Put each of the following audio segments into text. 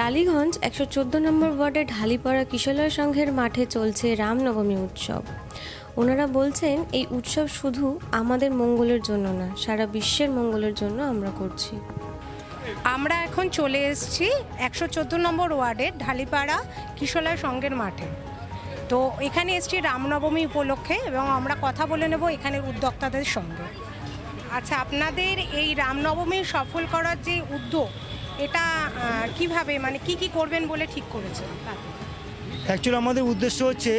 টালিগঞ্জ একশো চোদ্দ নম্বর ওয়ার্ডে ঢালিপাড়া কিশলয় সংঘের মাঠে চলছে রামনবমী উৎসব। ওনারা বলছেন, এই উৎসব শুধু আমাদের মঙ্গলের জন্য না, সারা বিশ্বের মঙ্গলের জন্য আমরা করছি। আমরা এখন চলে এসেছি একশো চোদ্দ নম্বর ওয়ার্ডের ঢালিপাড়া কিশলয় সংঘের মাঠে। তো এখানে এসেছি রামনবমী উপলক্ষে এবং আমরা কথা বলে নেব এখানের উদ্যোক্তাদের সঙ্গে। আচ্ছা আপনাদের এই রামনবমী সফল করার যে উদ্যোগ এটা কীভাবে মানে কি কি করবেন বলে ঠিক করেছেন? অ্যাকচুয়ালি আমাদের উদ্দেশ্য হচ্ছে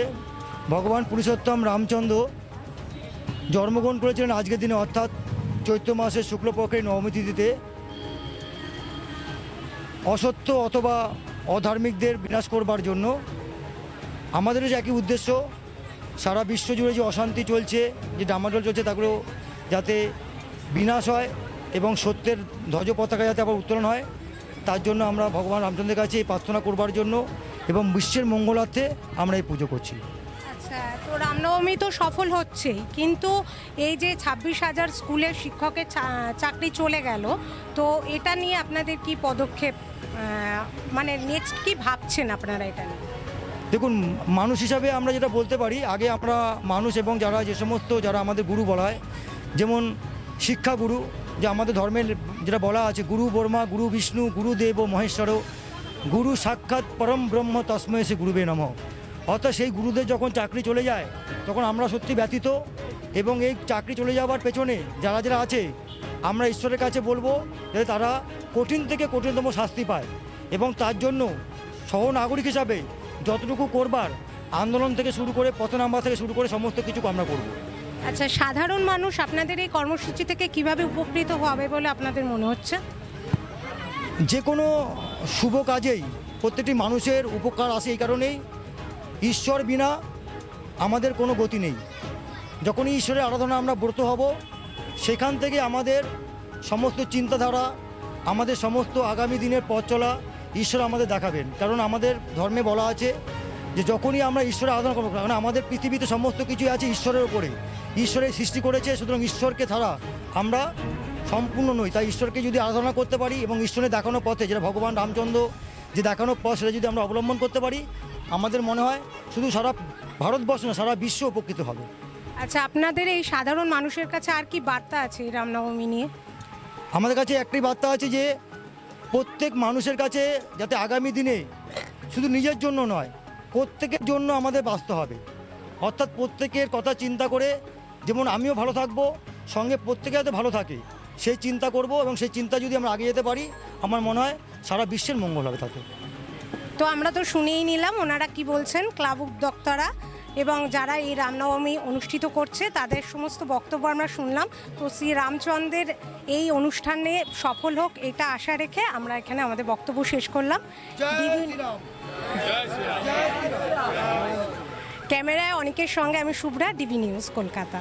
ভগবান পুরুষোত্তম রামচন্দ্র জন্মগ্রহণ করেছিলেন আজকের দিনে, অর্থাৎ চৈত্র মাসের শুক্লপক্ষের নবমী তিথিতে। অসত্য অথবা অধার্মিকদের বিনাশ করবার জন্য আমাদেরও যে একই উদ্দেশ্য, সারা বিশ্ব জুড়ে যে অশান্তি চলছে, যে ডামাডোল চলছে তাগুলো যাতে বিনাশ হয় এবং সত্যের ধ্বজ পতাকা যাতে আবার উত্তোলন হয়। তার জন্য আমরা ভগবান রামচন্দ্রের কাছে এই প্রার্থনা করবার জন্য এবং বিশ্বের মঙ্গলার্থে আমরা এই পুজো করছি। আচ্ছা তো রামনবমী তো সফল হচ্ছেই কিন্তু এই যে ছাব্বিশ হাজার স্কুলের শিক্ষকের চাকরি চলে গেল তো এটা নিয়ে আপনাদের কি পদক্ষেপ মানে নেক্সট কি ভাবছেন আপনারা এটা নিয়ে? দেখুন মানুষ হিসাবে আমরা যেটা বলতে পারি আগে আমরা মানুষ এবং যারা যে সমস্ত যারা আমাদের গুরু বলা হয় যেমন শিক্ষাগুরু যে আমাদের ধর্মের যেটা বলা আছে, গুরু বর্মা, গুরু বিষ্ণু গুরুদেব ও মহেশ্বর, গুরু সাক্ষাৎ পরম ব্রহ্ম তস্ময় সে গুরুবে নম। অর্থাৎ সেই গুরুদের যখন চাকরি চলে যায়, তখন আমরা সত্যি ব্যতীত এবং এই চাকরি চলে যাওয়ার পেছনে যারা যারা আছে, আমরা ঈশ্বরের কাছে বলব যাতে তারা কঠিন থেকে কঠিনতম শাস্তি পায় এবং তার জন্য সহনাগরিক হিসাবে যতটুকু করবার আন্দোলন থেকে শুরু করে পথ নাম্বার থেকে শুরু করে সমস্ত কিছু আমরা করব। আচ্ছা সাধারণ মানুষ আপনাদের এই কর্মসূচি থেকে কীভাবে উপকৃত হবে বলে আপনাদের মনে হচ্ছে? যে কোনো শুভ কাজেই প্রত্যেকটি মানুষের উপকার আসে এই কারণেই। ঈশ্বর বিনা আমাদের কোনো গতি নেই। যখনই ঈশ্বরের আরাধনা আমরা ব্রত হব, সেখান থেকে আমাদের সমস্ত চিন্তাধারা, আমাদের সমস্ত আগামী দিনের পথ চলা ঈশ্বর আমাদের দেখাবেন। কারণ আমাদের ধর্মে বলা আছে যে যখনই আমরা ঈশ্বরের আরাধনা করব কারণ আমাদের পৃথিবীতে সমস্ত কিছুই আছে ঈশ্বরের ওপরে ঈশ্বরের সৃষ্টি করেছে সুতরাং ঈশ্বরকে ছাড়া আমরা সম্পূর্ণ নই। তাই ঈশ্বরকে যদি আরাধনা করতে পারি এবং ঈশ্বরের দেখানো পথে যেটা ভগবান রামচন্দ্র যে দেখানো পথ সেটা যদি আমরা অবলম্বন করতে পারি আমাদের মনে হয় শুধু সারা ভারতবর্ষ না সারা বিশ্ব উপকৃত হবে। আচ্ছা আপনাদের এই সাধারণ মানুষের কাছে আর কি বার্তা আছে এই রামনবমী নিয়ে? আমাদের কাছে একটাই বার্তা আছে যে প্রত্যেক মানুষের কাছে যাতে আগামী দিনে শুধু নিজের জন্য নয় প্রত্যেকের জন্য আমাদের বাঁচতে হবে। অর্থাৎ প্রত্যেকের কথা চিন্তা করে, যেমন আমিও ভালো থাকব, সঙ্গে প্রত্যেকে যাতে ভালো থাকে, সেই চিন্তা করব এবং সেই চিন্তা যদি আমরা আগে যেতে পারি, আমার মনে হয় সারা বিশ্বের মঙ্গল হবে তাতে। তো আমরা তো শুনেই নিলাম, ওনারা কি বলছেন? ক্লাব উদ্যোক্তারা এবং যারা এই রামনবমী অনুষ্ঠিত করছে তাদের সমস্ত বক্তব্য আমরা শুনলাম। তো শ্রী রামচন্দ্রের এই অনুষ্ঠানে সফল হোক এটা আশা রেখে আমরা এখানে আমাদের বক্তব্য শেষ করলাম। ক্যামেরায় অনেকের সঙ্গে আমি শুভরা ডিবি নিউজ কলকাতা।